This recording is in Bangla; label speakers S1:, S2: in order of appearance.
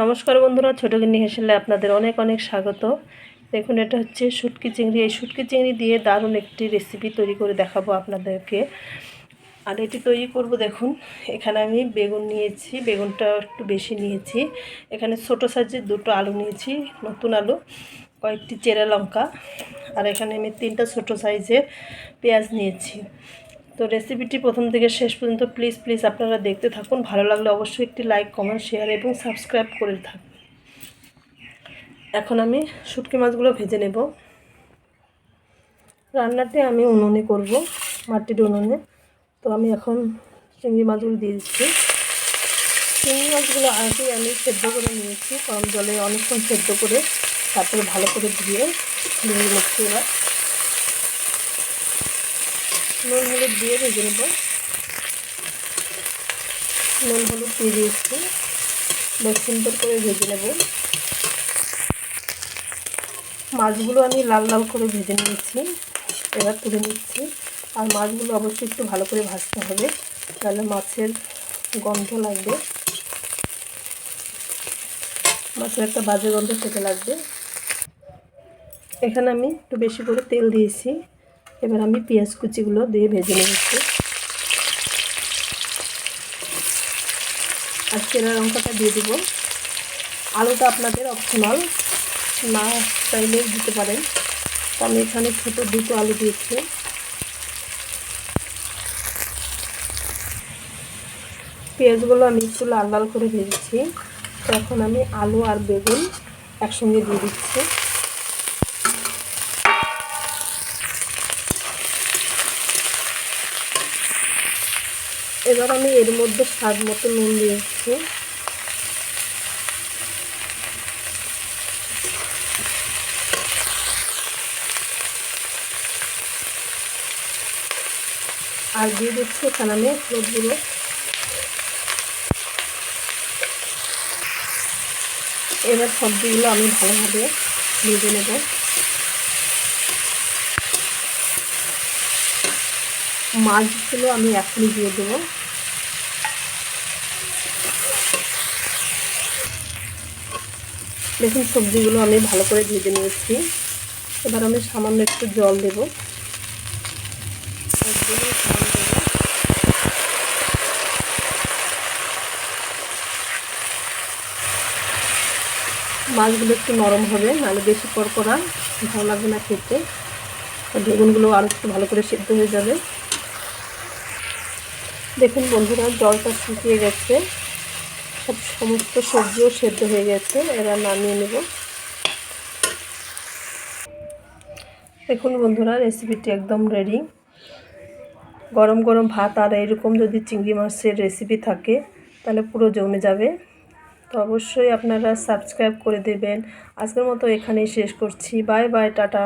S1: নমস্কার বন্ধুরা, ছোটো গিন্নি হেসেলে আপনাদের অনেক অনেক স্বাগত। দেখুন, এটা হচ্ছে শুটকি চিংড়ি। এই শুটকি চিংড়ি দিয়ে দারুণ একটি রেসিপি তৈরি করে দেখাবো আপনাদেরকে। আর এটি তৈরি করব, দেখুন, এখানে আমি বেগুন নিয়েছি, বেগুনটা একটু বেশি নিয়েছি। এখানে ছোটো সাইজের দুটো আলু নিয়েছি, নতুন আলু, কয়েকটি চেরা লঙ্কা, আর এখানে আমি তিনটা ছোটো সাইজের পেঁয়াজ নিয়েছি। তো রেসিপিটি প্রথম থেকে শেষ পর্যন্ত প্লিজ প্লিজ আপনারা দেখতে থাকুন। ভালো লাগলে অবশ্যই একটি লাইক কমেন্ট শেয়ার এবং সাবস্ক্রাইব করে থাকুন। এখন আমি শুটকি মাছগুলো ভেজে নেব। রান্নাটি আমি উনুনে করব, মাটির উনুনে। তো আমি এখন চিংড়ি মাছগুলো দিয়ে দিচ্ছি। চিংড়ি মাছগুলো আগে আমি সেদ্ধ করে নিয়েছি, কম জলে অনেকক্ষণ সেদ্ধ করে তারপরে ভালো করে ধুয়ে ধুয়ে নিচ্ছি এবার নুন, হলুদ দিয়ে ভেজে নেব। নুন, হলুদ দিয়ে দিয়েছি। বেশ সুন্দর করে ভেজে নেব। মাছগুলো আমি লাল লাল করে ভেজে নিয়েছি। এবার তুলে নিচ্ছি। আর মাছগুলো অবশ্যই একটু ভালো করে ভাজতে হবে, তাহলে মাছের গন্ধ লাগবে। মাছের একটা বাজে গন্ধ থেকে লাগবে। এখানে আমি একটু বেশি করে তেল দিয়েছি। এবার আমি পেঁয়াজ কুচিগুলো দিয়ে ভেজে নিয়েছি আর চেরা লঙ্কাটা দিয়ে দেবো। আলুটা আপনাদের অপশনাল না চাইলে দিতে পারেন। তো আমি এখানে ছোটো দুটো আলু দিয়েছি। পেঁয়াজগুলো আমি একটু লাল লাল করে ভেজেছি। এখন আমি আলু আর বেগুন একসঙ্গে দিয়ে দিচ্ছি। এবার আমি এর মধ্যে স্বাদ মতো নুন দিয়েছি আর দিয়ে দিচ্ছি এখানে আমি হলুদগুলো এবার সবজিগুলো আমি ভালোভাবে ভেজে নেব। মাছগুলো আমি এখনই দিয়ে দেবো। দেখুন, সবজিগুলো আমি ভালো করে ভেজে নিয়েছি। এবার আমি সামান্য একটু জল দেব। মাছগুলো একটু নরম হবে, নাহলে বেশি পর করা ভালো লাগবে না খেতে। আর বেগুনগুলো আরও একটু ভালো করে সেদ্ধ হয়ে যাবে। দেখুন বন্ধুরা, জলটা শুকিয়ে গেছে। সব সমস্ত সবজিও সেদ্ধ হয়ে গেছে, এবার নামিয়ে নেব। দেখুন বন্ধুরা রেসিপিটি একদম রেডি গরম গরম ভাত আর এরকম যদি চিংড়ি মাছের রেসিপি থাকে, তাহলে পুরো জমে যাবে। তো অবশ্যই আপনারা সাবস্ক্রাইব করে দেবেন। আজকের মতো এখানেই শেষ করছি। Bye bye, tata.